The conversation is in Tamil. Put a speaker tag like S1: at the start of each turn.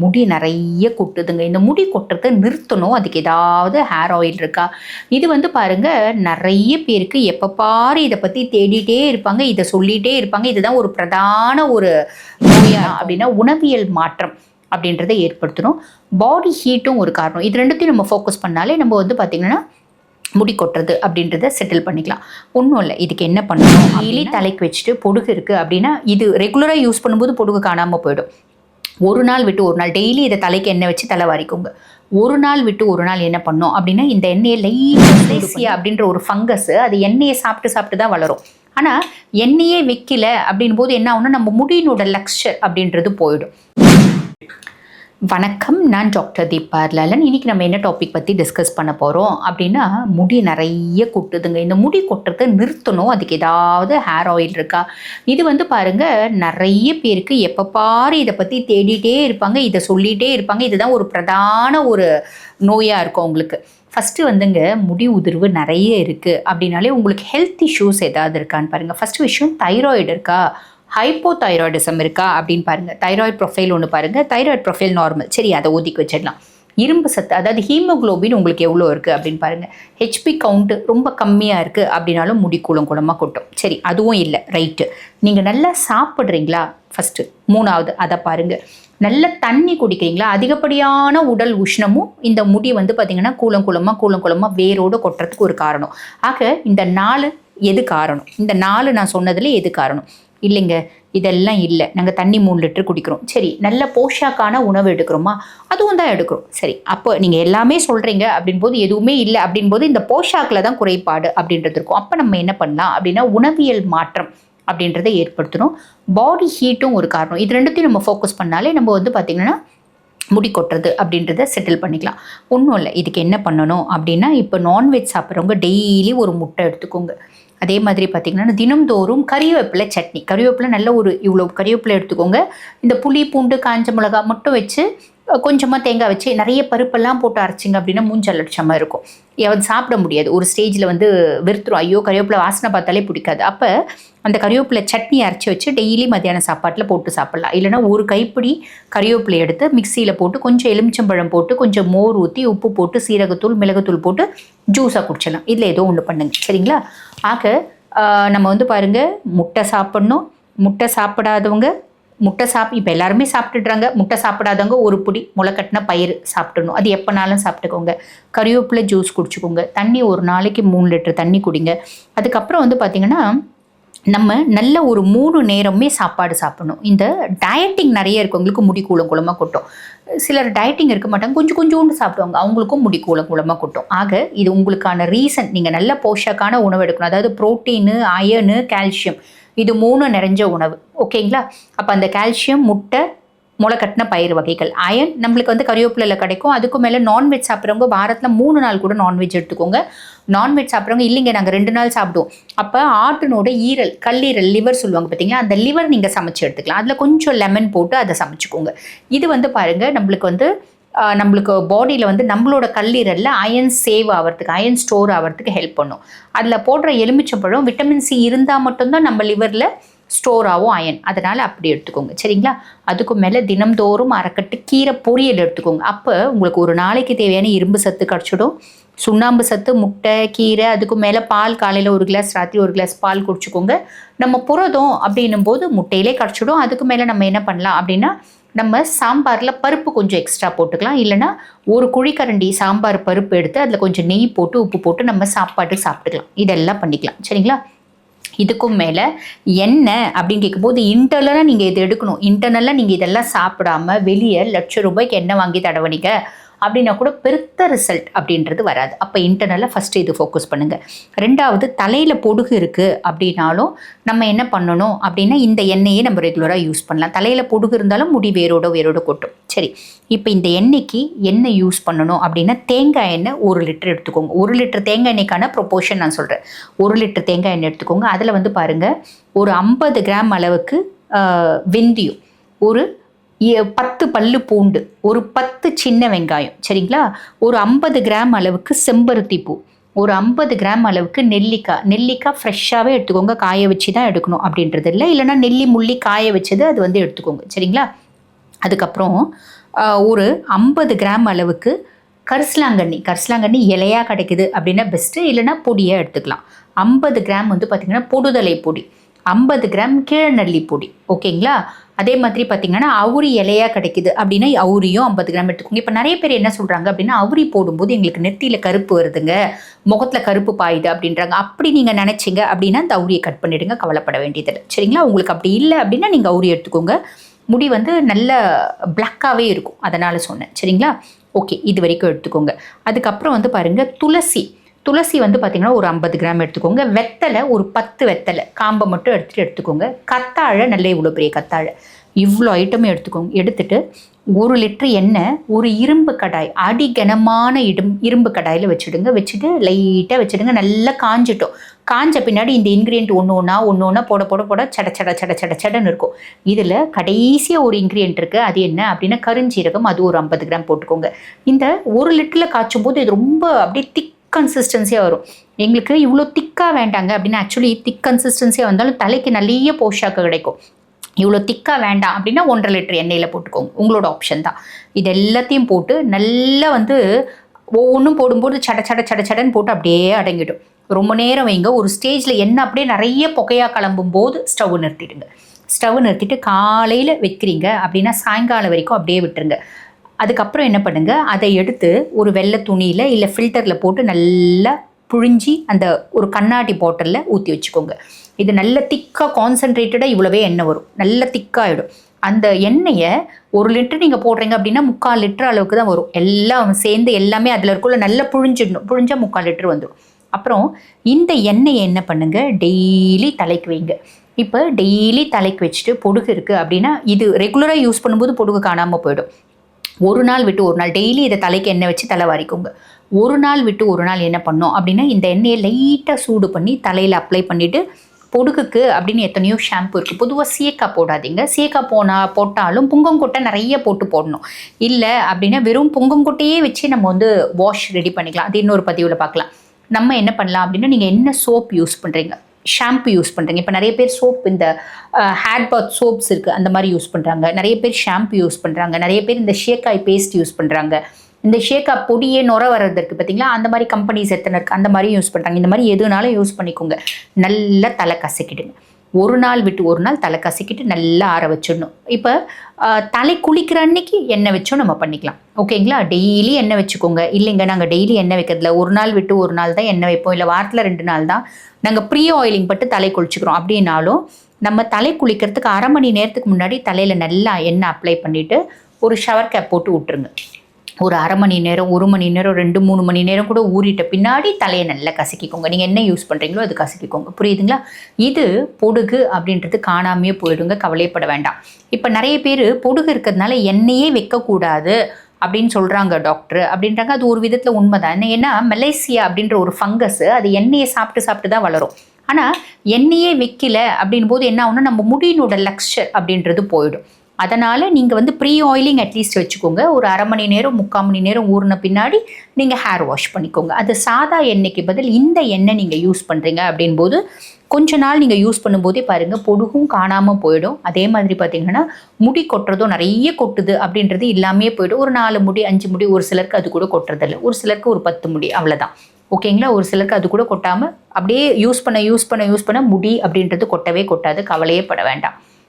S1: முடி நிறைய கொட்டுதுங்க. இந்த முடி கொட்டுறதை நிறுத்தணும். அதுக்கு ஏதாவது ஹேர் ஆயில் இருக்கா? இது வந்து பாருங்க நிறைய பேருக்கு எப்போ பாரு இதை பற்றி தேடிட்டே இருப்பாங்க. இதை சொல்லிகிட்டே இருப்பாங்க. இதுதான் ஒரு பிரதான ஒரு நோயா அப்படின்னா உணவியல் மாற்றம் அப்படின்றத ஏற்படுத்தணும். பாடி ஹீட்டும் ஒரு காரணம். இது ரெண்டுத்தையும் நம்ம ஃபோக்கஸ் பண்ணாலே நம்ம வந்து பார்த்திங்கன்னா முடி கொட்டுறது அப்படின்றத செட்டில் பண்ணிக்கலாம். ஒன்றும் இல்லை. இதுக்கு என்ன பண்ணணும்? டெய்லி தலைக்கு வச்சுட்டு பொடுகு இருக்குது அப்படின்னா இது ரெகுலராக யூஸ் பண்ணும்போது பொடுகு காணாமல் போயிடும். ஒரு நாள் விட்டு ஒரு நாள் டெய்லி இதை தலைக்கு எண்ணெய் வச்சு தலை வாரிக்கோங்க ஒரு நாள் விட்டு ஒரு நாள் என்ன பண்ணோம் அப்படின்னா இந்த எண்ணெயை லைசியா அப்படின்ற ஒரு ஃபங்கஸ் அது எண்ணெயை சாப்பிட்டு சாப்பிட்டு தான் வளரும். ஆனால் எண்ணெயே வைக்கல அப்படின் போது என்ன ஆகும்னா நம்ம முடியினோட லக்ஷர் அப்படின்றது போயிடும். வணக்கம் நான் டாக்டர் தீபா லலன். இன்னைக்கு நம்ம என்ன டாபிக் பற்றி டிஸ்கஸ் பண்ண போகிறோம் அப்படின்னா முடி நிறைய கொட்டுதுங்க. இந்த முடி கொட்டுறதை நிறுத்தணும். அதுக்கு ஏதாவது ஹேர் ஆயில் இருக்கா? இது வந்து பாருங்கள் நிறைய பேருக்கு எப்போ பாரு இதை பற்றி தேடிட்டே இருப்பாங்க இதை சொல்லிகிட்டே இருப்பாங்க. இதுதான் ஒரு பிரதான ஒரு நோயாக இருக்கும் உங்களுக்கு. ஃபஸ்ட்டு வந்துங்க முடி உதிர்வு நிறைய இருக்குது அப்படின்னாலே உங்களுக்கு ஹெல்த் இஷ்யூஸ் ஏதாவது இருக்கான்னு பாருங்கள் ஃபஸ்ட்டு விஷயம் தைராய்டு இருக்கா? ஹைப்போ தைராய்டிசம் இருக்கா அப்படின்னு பாருங்கள் தைராய்டு ப்ரொஃபைல் ஒன்று பாருங்கள் தைராய்டு ப்ரொஃபைல் நார்மல் சரி அதை ஒதுக்கி வச்சிடலாம். இரும்பு சத்து அதாவது ஹீமோகுளோபின் உங்களுக்கு எவ்வளோ இருக்குது அப்படின்னு பாருங்கள் ஹெச்பி கவுண்ட்டு ரொம்ப கம்மியாக இருக்குது அப்படின்னாலும் முடி குளம் குளமாக கொட்டும். சரி அதுவும் இல்லை. ரைட்டு நீங்கள் நல்லா சாப்பிட்றீங்களா? ஃபஸ்ட்டு மூணாவது அதை பாருங்கள் நல்ல தண்ணி குடிக்கிறீங்களா? அதிகப்படியான உடல் உஷ்ணமும் இந்த முடி வந்து பார்த்திங்கன்னா கூலம் குளமாக கூலம் வேரோடு கொட்டுறதுக்கு ஒரு காரணம். ஆக இந்த நாலு எது காரணம்? இந்த நாலு நான் சொன்னதில் எது காரணம்? இல்லைங்க இதெல்லாம் இல்லை. நாங்கள் தண்ணி மூணு லிட்டர் குடிக்கிறோம். சரி நல்ல போஷாக்கான உணவு எடுக்கிறோமா? அதுவும் தான் எடுக்கிறோம். சரி அப்போ நீங்கள் எல்லாமே சொல்கிறீங்க அப்படின் போது எதுவுமே இல்லை அப்படின் போது இந்த போஷாக்கில் தான் குறைபாடு அப்படின்றது இருக்கும். அப்போ நம்ம என்ன பண்ணலாம் அப்படின்னா உணவியல் மாற்றம் அப்படின்றத ஏற்படுத்தணும். பாடி ஹீட்டும் ஒரு காரணம். இது ரெண்டுத்தையும் நம்ம ஃபோக்கஸ் பண்ணாலே நம்ம வந்து பார்த்திங்கன்னா முடி கொட்டுறது அப்படின்றத செட்டில் பண்ணிக்கலாம். ஒன்றும் இல்லை. இதுக்கு என்ன பண்ணணும் அப்படின்னா இப்போ நான்வெஜ் சாப்பிட்றவங்க டெய்லி ஒரு முட்டை எடுத்துக்கோங்க. அதே மாதிரி பார்த்திங்கன்னா தினம்தோறும் கறிவேப்பிலை சட்னி. கறிவேப்பிலை நல்ல ஒரு இவ்வளோ கறிவேப்பிலை எடுத்துக்கோங்க. இந்த புளி பூண்டு காஞ்ச மிளகா மட்டும் வச்சு கொஞ்சமாக தேங்காய் வச்சு நிறைய பருப்பெல்லாம் போட்டு அரைச்சிங்க அப்படின்னா மூஞ்சல் லட்சமாக இருக்கும். அது சாப்பிட முடியாது. ஒரு ஸ்டேஜில் வந்து வெறுத்துரும். ஐயோ கறிவேப்பிலை வாசனை பார்த்தாலே பிடிக்காது. அப்போ அந்த கறிவேப்பிலை சட்னி அரைச்சி வச்சு டெய்லி மத்தியான சாப்பாட்டில் போட்டு சாப்பிட்லாம். இல்லைனா ஒரு கைப்பிடி கறிவேப்பிலை எடுத்து மிக்சியில் போட்டு கொஞ்சம் எலுமிச்சம்பழம் போட்டு கொஞ்சம் மோர் ஊற்றி உப்பு போட்டு சீரகத்தூள் மிளகுத்தூள் போட்டு ஜூஸாக குடிச்சிடலாம். இதில் ஏதோ ஒன்று பண்ணுங்க. சரிங்களா? ஆக நம்ம வந்து பாருங்கள் முட்டை சாப்பிட்ணும். முட்டை சாப்பிடாதவங்க முட்டை சாப் இப்போ எல்லாருமே சாப்பிட்டுடுறாங்க. முட்டை சாப்பிடாதவங்க ஒரு புடி முளைக்கட்டின பயிர் சாப்பிடணும். அது எப்போனாலும் சாப்பிட்டுக்கோங்க. கறிவேப்பிலை ஜூஸ் குடிச்சுக்கோங்க. தண்ணி ஒரு நாளைக்கு மூணு லிட்டர் தண்ணி குடிங்க. அதுக்கப்புறம் வந்து பார்த்திங்கன்னா நம்ம நல்ல ஒரு மூணு நேரமே சாப்பாடு சாப்பிடணும். இந்த டயட்டிங் நிறைய இருக்கவங்களுக்கு முடி கூலம் குளமாக கொட்டும். சிலர் டயட்டிங் இருக்க மாட்டாங்க. கொஞ்சம் கொஞ்சோண்டு சாப்பிடுவாங்க. அவங்களுக்கும் முடி கூலம் குளமாக கொட்டும். ஆக இது உங்களுக்கான ரீசன் நீங்கள் நல்ல போஷாக்கான உணவு எடுக்கணும். அதாவது ப்ரோட்டீனு அயனு கால்சியம் இது மூணு நிறைஞ்ச உணவு. ஓகேங்களா? அப்போ அந்த கால்சியம் முட்டை முளைக்கட்டின பயிர் வகைகள். அயன் நம்மளுக்கு வந்து கறிவேப்பிலையில் கிடைக்கும். அதுக்கு மேலே நான்வெஜ் சாப்பிட்றவங்க வாரத்தில் மூணு நாள் கூட நான்வெஜ் எடுத்துக்கோங்க. நான்வெஜ் சாப்பிட்றவங்க இல்லைங்க நாங்கள் ரெண்டு நாள் சாப்பிடுவோம். அப்போ ஆட்டினோட ஈரல் கல்லீரல் லிவர் சொல்லுவாங்க பார்த்தீங்களா அந்த லிவர் நீங்கள் சமைச்சு எடுத்துக்கலாம். அதில் கொஞ்சம் லெமன் போட்டு அதை சமைச்சுக்கோங்க. இது வந்து பாருங்கள் நம்மளுக்கு வந்து நம்மளுக்கு பாடியில் வந்து நம்மளோட கல்லீரலில் அயன் சேவ் ஆகிறதுக்கு அயன் ஸ்டோர் ஆகிறதுக்கு ஹெல்ப் பண்ணும். அதில் போடுற எலுமிச்சம்பழம் விட்டமின் சி இருந்தால் மட்டும்தான் நம்ம லிவரில் ஸ்டோர் ஆகும் அயன் அதனால் அப்படி எடுத்துக்கோங்க. சரிங்களா? அதுக்கு மேலே தினம்தோறும் அரைக்கட்டு கீரை பொரியல் எடுத்துக்கோங்க. அப்போ உங்களுக்கு ஒரு நாளைக்கு தேவையான இரும்பு சத்து கிடச்சிடும். சுண்ணாம்பு சத்து முட்டை கீரை அதுக்கு மேலே பால் காலையில் ஒரு கிளாஸ் ராத்திரி ஒரு கிளாஸ் பால் குடிச்சுக்கோங்க. நம்ம புரதம் அப்படின்னும் போது முட்டையிலே கிடச்சிடும். அதுக்கு மேலே நம்ம என்ன பண்ணலாம் அப்படின்னா நம்ம சாம்பாரில் பருப்பு கொஞ்சம் எக்ஸ்ட்ரா போட்டுக்கலாம். இல்லைனா ஒரு குழிக்கரண்டி சாம்பார் பருப்பு எடுத்து அதில் கொஞ்சம் நெய் போட்டு உப்பு போட்டு நம்ம சாப்பாட்டுக்கு சாப்பிட்டுக்கலாம். இதெல்லாம் பண்ணிக்கலாம். சரிங்களா? இதுக்கும் மேலே என்ன அப்படின்னு கேட்கும்போது இன்டர்னலாக நீங்கள் இதை எடுக்கணும். இன்டர்னலாக நீங்கள் இதெல்லாம் சாப்பிடாம வெளியே லட்ச ரூபாய்க்கு எண்ணெய் வாங்கி தடவணிங்க. அப்படின்னா கூட பெருத்த ரிசல்ட் அப்படின்றது வராது. அப்போ இன்டர்னலாக ஃபஸ்ட்டு இது ஃபோக்கஸ் பண்ணுங்கள் ரெண்டாவது தலையில் பொடுகு இருக்குது அப்படின்னாலும் நம்ம என்ன பண்ணணும் அப்படின்னா இந்த எண்ணெயை நம்ம ரெகுலராக யூஸ் பண்ணலாம். தலையில் பொடுகு இருந்தாலும் முடி வேரோட வேரோட கொட்டும். சரி. இப்போ இந்த எண்ணெய்க்கு எண்ணெய் யூஸ் பண்ணணும் அப்படின்னா தேங்காய் எண்ணெய் ஒரு லிட்டர் எடுத்துக்கோங்க. ஒரு லிட்டர் தேங்காய் எண்ணெய்க்கான ப்ரொப்போர்ஷன் நான் சொல்கிறேன் ஒரு லிட்டர் தேங்காய் எண்ணெய் எடுத்துக்கோங்க. அதில் வந்து பாருங்கள் ஒரு ஐம்பது கிராம் அளவுக்கு வெந்தியம் ஒரு பத்து பல்லு பூண்டு ஒரு பத்து சின்ன வெங்காயம் சரிங்களா? ஒரு ஐம்பது கிராம் அளவுக்கு செம்பருத்தி பூ ஒரு ஐம்பது கிராம் அளவுக்கு நெல்லிக்காய் நெல்லிக்காய் ஃப்ரெஷ்ஷாகவே எடுத்துக்கோங்க காய வச்சு தான் எடுக்கணும் அப்படின்றது இல்லை. இல்லைனா நெல்லி முள்ளி காய வச்சது அது வந்து எடுத்துக்கோங்க சரிங்களா? அதுக்கப்புறம் ஒரு ஐம்பது கிராம் அளவுக்கு கரிசலாங்கண்ணி கரிசலாங்கண்ணி இலையாக கிடைக்குது அப்படின்னா பெஸ்ட்டு இல்லைன்னா பொடியாக எடுத்துக்கலாம். ஐம்பது கிராம் வந்து பார்த்திங்கன்னா பொடுதலை பொடி. ஐம்பது கிராம் கீழநெல்லி பொடி ஓகேங்களா? அதே மாதிரி பார்த்தீங்கன்னா அவுரி இலையாக கிடைக்குது அப்படின்னா அவுரியும் ஐம்பது கிராம் எடுத்துக்கோங்க. இப்போ நிறைய பேர் என்ன சொல்கிறாங்க அப்படின்னா அவுரி போடும்போது எங்களுக்கு நெத்தியில் கருப்பு வருதுங்க. முகத்தில் கருப்பு பாயுது அப்படின்றாங்க. அப்படி நீங்கள் நினச்சிங்க அப்படின்னா அந்த அவுரியை கட் பண்ணிவிடுங்க கவலைப்பட வேண்டியதில்லை. சரிங்களா? உங்களுக்கு அப்படி இல்லை அப்படின்னா நீங்கள் அவுரி எடுத்துக்கோங்க. முடி வந்து நல்ல பிளாக்காகவே இருக்கும். அதனால் சொன்னேன். சரிங்களா? ஓகே இது வரைக்கும் எடுத்துக்கோங்க. அதுக்கப்புறம் வந்து பாருங்கள் துளசி. துளசி வந்து பார்த்திங்கன்னா ஒரு ஐம்பது கிராம் எடுத்துக்கோங்க. வெத்தலை ஒரு பத்து வெத்தலை. காம்பை மட்டும் எடுத்துகிட்டு எடுத்துக்கோங்க. கத்தாழை நல்ல இவ்வளோ பெரிய கத்தாழை. இவ்வளோ ஐட்டமும் எடுத்துக்கோங்க. எடுத்துட்டு ஒரு லிட்டர் எண்ணெய் ஒரு இரும்பு கடாய் அடி கனமான இடும் இரும்பு கடாயில் வச்சுடுங்க. வச்சுட்டு லைட்டாக வச்சுடுங்க. நல்லா காஞ்சிட்டோம். காஞ்ச பின்னாடி இந்த இன்க்ரீடியன்ட் ஒன்று ஒன்றா ஒன்று ஒன்றா போட போட போட சட சட சட சட சடன்னு இருக்கும். இதில் கடைசியாக ஒரு இன்க்ரீடியன்ட் இருக்குது அது என்ன அப்படின்னா கருஞ்சீரகம். அது ஒரு ஐம்பது கிராம் போட்டுக்கோங்க. இந்த ஒரு லிட்டரில் காய்ச்சும் போது இது ரொம்ப அப்படியே திக் கன்சிஸ்டன்சியாக வரும். எங்களுக்கு இவ்வளோ திக்காக வேண்டாங்க அப்படின்னு ஆக்சுவலி திக் கன்சிஸ்டன்சியாக வந்தாலும் தலைக்கு நிறைய போஷாக்கு கிடைக்கும். இவ்வளோ திக்காக வேண்டாம் அப்படின்னா ஒன்றரை லிட்டர் எண்ணெயில் போட்டுக்கோங்க. உங்களோட ஆப்ஷன் தான். இது எல்லாத்தையும் போட்டு நல்லா வந்து ஒவ்வொன்றும் போடும்போது சட சட சட சடன்னு போட்டு அப்படியே அடங்கிடும். ரொம்ப நேரம் வைங்க. ஒரு ஸ்டேஜில் எண்ணெய் அப்படியே நிறைய புகையாக கிளம்பும் போது ஸ்டவ் நிறுத்திடுங்க. ஸ்டவ் நிறுத்திட்டு காலையில் வைக்கிறீங்க அப்படின்னா சாயங்காலம் வரைக்கும் அப்படியே விட்டுருங்க. அதுக்கப்புறம் என்ன பண்ணுங்கள் அதை எடுத்து ஒரு வெள்ளை துணியில் இல்லை ஃபில்டரில் போட்டு நல்லா புழிஞ்சி அந்த ஒரு கண்ணாடி பாட்டிலில் ஊற்றி வச்சுக்கோங்க. இது நல்ல திக்காக கான்சன்ட்ரேட்டடாக இவ்வளவே எண்ணெய் வரும். நல்ல திக்காகிடும் அந்த எண்ணெயை ஒரு லிட்டர் நீங்கள் போடுறீங்க அப்படின்னா முக்கால் லிட்டர் அளவுக்கு தான் வரும். எல்லாம் சேர்ந்து எல்லாமே அதில் இருக்குள்ள நல்லா புழிஞ்சிடணும். புழிஞ்சால் முக்கால் லிட்டர் வந்துடும். அப்புறம் இந்த எண்ணெயை என்ன பண்ணுங்கள் டெய்லி தலைக்கு வைங்க. இப்போ டெய்லி தலைக்கு வச்சுட்டு பொடுகு இருக்குது அப்படின்னா இது ரெகுலராக யூஸ் பண்ணும்போது பொடுகு காணாமல் போயிடும். ஒரு நாள் விட்டு ஒரு நாள் டெய்லி இதை தலைக்கு எண்ணெய் வச்சு தலை வாரிக்கோங்க. ஒரு நாள் விட்டு ஒரு நாள் என்ன பண்ணோம் அப்படின்னா இந்த எண்ணெயை லைட்டாக சூடு பண்ணி தலையில் அப்ளை பண்ணிவிட்டு பொடுகுக்கு அப்படின்னு எத்தனையோ ஷாம்பு இருக்குது பொதுவாக சீக்கா போடாதீங்க. சீக்கா போனால் போட்டாலும் புங்கங்கொட்டை நிறைய போட்டு போடணும். இல்லை அப்படின்னா வெறும் புங்கங்கொட்டையே வச்சு நம்ம வந்து வாஷ் ரெடி பண்ணிக்கலாம். அது இன்னொரு பதிவில் பார்க்கலாம். நம்ம என்ன பண்ணலாம் அப்படின்னா நீங்கள் என்ன சோப் யூஸ் பண்ணுறீங்க ஷாம்பு யூஸ் பண்ணுறீங்க இப்போ நிறைய பேர் சோப் இந்த ஹேர் பாத் சோப்ஸ் இருக்குது அந்த மாதிரி யூஸ் பண்ணுறாங்க நிறைய பேர் ஷாம்பு யூஸ் பண்ணுறாங்க நிறைய பேர் இந்த ஷேக்காய் பேஸ்ட் யூஸ் பண்ணுறாங்க இந்த ஷேக்கா பொடியே நுர வர்றதற்கு பார்த்தீங்களா அந்த மாதிரி கம்பெனிஸ் எத்தனை இருக்குது அந்த மாதிரி யூஸ் பண்ணுறாங்க இந்த மாதிரி எதுனாலும் யூஸ் பண்ணிக்கோங்க. நல்லா தலை கசக்கிடுங்க. ஒரு நாள் விட்டு ஒரு நாள் தலை கசக்கிட்டு நல்லா ஆற வச்சிடணும். இப்போ தலை குளிக்கிற அன்னைக்கு எண்ணெய் வச்சும் நம்ம பண்ணிக்கலாம். ஓகேங்களா? டெய்லி எண்ணெய் வச்சுக்கோங்க. இல்லைங்க நாங்கள் டெய்லி எண்ணெய் வைக்கிறதுல ஒரு நாள் விட்டு ஒரு நாள் தான் எண்ணெய் வைப்போம். இல்லை வாரத்தில் ரெண்டு நாள் தான். நாங்கள் ப்ரீ ஆயிலிங் பட்டு தலை குளிச்சுக்கிறோம். அப்படின்னாலும் நம்ம தலை குளிக்கிறதுக்கு அரை மணி நேரத்துக்கு முன்னாடி தலையில் நல்லா எண்ணெய் அப்ளை பண்ணிவிட்டு ஒரு ஷவர் கேப் போட்டு விட்டுருங்க. ஒரு அரை மணி நேரம் ஒரு மணி நேரம் ரெண்டு மூணு மணி நேரம் கூட ஊறிட்ட பின்னாடி தலையை நல்லா கசக்கிக்கோங்க. நீங்கள் என்ன யூஸ் பண்ணுறீங்களோ அது கசக்கிக்கோங்க. புரியுதுங்களா? இது பொடுகு அப்படின்றது காணாமையே போயிடுங்க. கவலைப்பட வேண்டாம். இப்போ நிறைய பேர் பொடுகு இருக்கிறதுனால எண்ணெயே வைக்கக்கூடாது அப்படின்னு சொல்கிறாங்க டாக்டர் அப்படின்றாங்க. அது ஒரு விதத்தில் உண்மைதான். ஏன்னா மெலேசியா அப்படின்ற ஒரு ஃபங்கஸ் அது எண்ணெயை சாப்பிட்டு சாப்பிட்டு தான் வளரும். ஆனால் எண்ணெயே வைக்கல அப்படின் போது என்ன ஆகும்னா நம்ம முடியினோட லக்ஷர் அப்படின்றது போயிடும். அதனால் நீங்கள் வந்து ப்ரீ ஆயிலிங் அட்லீஸ்ட் வச்சுக்கோங்க. ஒரு அரை மணி நேரம் முக்கால் மணி நேரம் ஊறின பின்னாடி நீங்கள் ஹேர் வாஷ் பண்ணிக்கோங்க. அது சாதா எண்ணெய்க்கு பதில் இந்த எண்ணெய் நீங்கள் யூஸ் பண்ணுறீங்க அப்படின்போது கொஞ்ச நாள் நீங்கள் யூஸ் பண்ணும்போதே பாருங்கள் பொடுகும் காணாமல் போயிடும். அதே மாதிரி பார்த்தீங்கன்னா முடி கொட்டுறதும் நிறைய கொட்டுது அப்படின்றது இல்லாமே போயிடும். ஒரு நாலு முடி அஞ்சு முடி ஒரு சிலருக்கு அது கூட கொட்டுறதில்ல. ஒரு சிலருக்கு ஒரு பத்து முடி அவ்வளோதான் ஓகேங்களா? ஒரு சிலருக்கு அது கூட கொட்டாமல் அப்படியே யூஸ் பண்ண யூஸ் பண்ண யூஸ் பண்ண முடி அப்படின்றது கொட்டவே கொட்டாது. கவலையே பட வேண்டாம்.